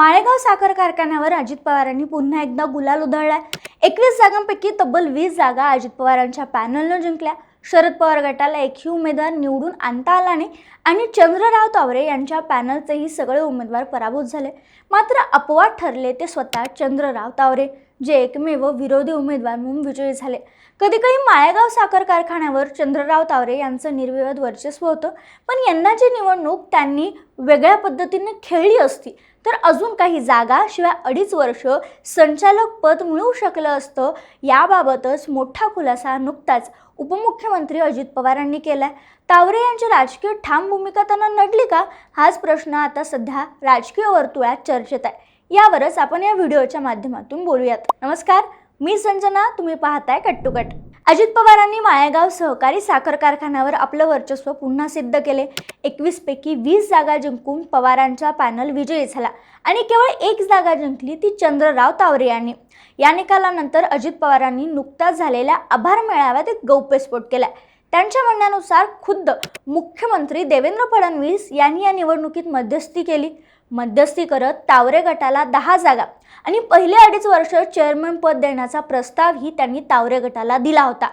माळेगाव साखर कारखान्यावर अजित पवारांनी पुन्हा एकदा गुलाल उधळला एकवीस जागांपैकी तब्बल वीस जागा अजित पवारांच्या पॅनलनं जिंकल्या. शरद पवार गटाला एकही उमेदवार निवडून आणता आला नाही आणि चंद्रराव तावरे यांच्या पॅनलचेही सगळे उमेदवार पराभूत झाले. मात्र अपवाद ठरले ते स्वतः चंद्रराव तावरे. जे एकमेव विरोधी उमेदवार म्हणून विजयी झाले. कधीकधी माळेगाव साखर कारखान्यावर चंद्रराव तावरे यांचं निर्विवाद वर्चस्व होतं. पण यंदाची निवडणूक त्यांनी वेगळ्या पद्धतीने खेळली असती तर अजून काही जागा शिवाय अडीच वर्ष संचालक पद मिळू शकलं असतं याबाबतच मोठा खुलासा नुकताच उपमुख्यमंत्री अजित पवारांनी केलाय. तावरे यांची राजकीय ठाम भूमिका त्यांना नडली का? हाच प्रश्न आता सध्या राजकीय वर्तुळात चर्चेत आहे. यावरच आपण या व्हिडिओच्या माध्यमातून बोलूयात. नमस्कार मी संजना तुम्ही पाहताय कट्टुकट. अजित पवारांनी माळेगाव सहकारी साखर कारखान्यावर आपलं वर्चस्व पुन्हा सिद्ध केले. एकवीस पैकी वीस जागा जिंकून पवारांचा पॅनल विजयी झाला आणि केवळ एक जागा जिंकली ती चंद्रराव तावरे यांनी. या निकालानंतर अजित पवारांनी नुकताच झालेल्या आभार मेळाव्यात एक गौप्यस्फोट केला त्यांच्या म्हणण्यानुसार खुद्द मुख्यमंत्री देवेंद्र फडणवीस यांनी या निवडणुकीत मध्यस्थी केली. मध्यस्थी करत तावरे गटाला दहा जागा आणि पहिले अडीच वर्ष चेअरमन पद देण्याचा प्रस्तावही त्यांनी तावरे गटाला दिला होता.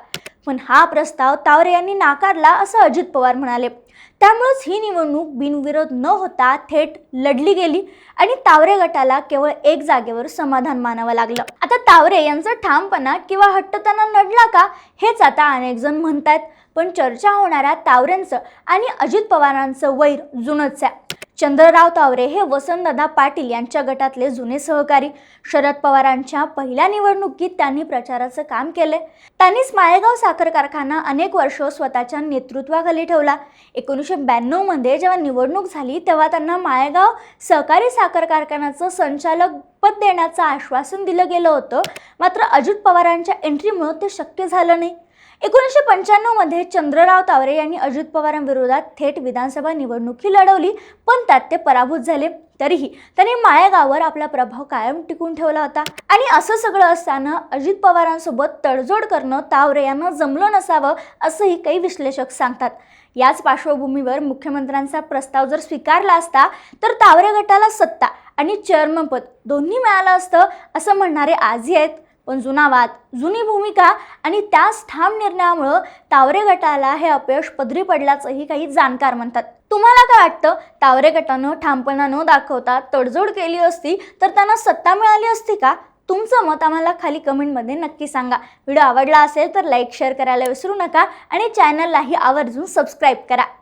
पण हा प्रस्ताव तावरे यांनी नाकारला असं अजित पवार म्हणाले. त्यामुळेच ही निवडणूक बिनविरोध न होता थेट लढली गेली आणि तावरे गटाला केवळ एक जागेवर समाधान मानावं लागलं. आता तावरे यांचा ठामपणा किंवा हट्ट त्यांना नडला का हेच आता अनेक जण म्हणतायत. पण चर्चा होणाऱ्या तावरेंचं आणि अजित पवारांचं वैर जुनच आहे. चंद्रराव तावरे हे वसंतदादा पाटील यांच्या गटातले जुने सहकारी. शरद पवारांच्या पहिल्या निवडणुकीत त्यांनी प्रचाराचं काम केले त्यांनीच माळेगाव साखर कारखाना अनेक वर्ष स्वतःच्या नेतृत्वाखाली ठेवला. एकोणीसशे ब्याण्णवमध्ये जेव्हा निवडणूक झाली तेव्हा त्यांना माळेगाव सहकारी साखर कारखान्याचं संचालक पद देण्याचं आश्वासन दिलं गेलं होतं. मात्र अजित पवारांच्या एंट्रीमुळं ते शक्य झालं नाही. एकोणीसशे पंच्याण्णवमध्ये चंद्रराव तावरे यांनी अजित पवारांविरोधात थेट विधानसभा निवडणुकी लढवली पण त्यात ते पराभूत झाले. तरीही त्यांनी माळेगाववर आपला प्रभाव कायम टिकून ठेवला होता. आणि असं सगळं असताना अजित पवारांसोबत तडजोड करणं तावरे यांना जमलं नसावं असंही काही विश्लेषक सांगतात. याच पार्श्वभूमीवर मुख्यमंत्र्यांचा प्रस्ताव जर स्वीकारला असता तर तावरे गटाला सत्ता आणि चेअरमनपद दोन्ही मिळालं असतं असं म्हणणारे आजही आहेत. पण जुना वाद जुनी भूमिका आणि त्याच ठाम निर्णयामुळं तावरे गटाला हे अपयश पदरी पडल्याचंही काही जाणकार म्हणतात. तुम्हाला काय वाटतं? तावरे गटानं ठामपणा न दाखवता तडजोड केली असती तर त्यांना सत्ता मिळाली असती का? तुमचं मत आम्हाला खाली कमेंटमध्ये नक्की सांगा. व्हिडिओ आवडला असेल तर लाईक शेअर करायला विसरू नका आणि चॅनललाही आवर्जून सबस्क्राईब करा.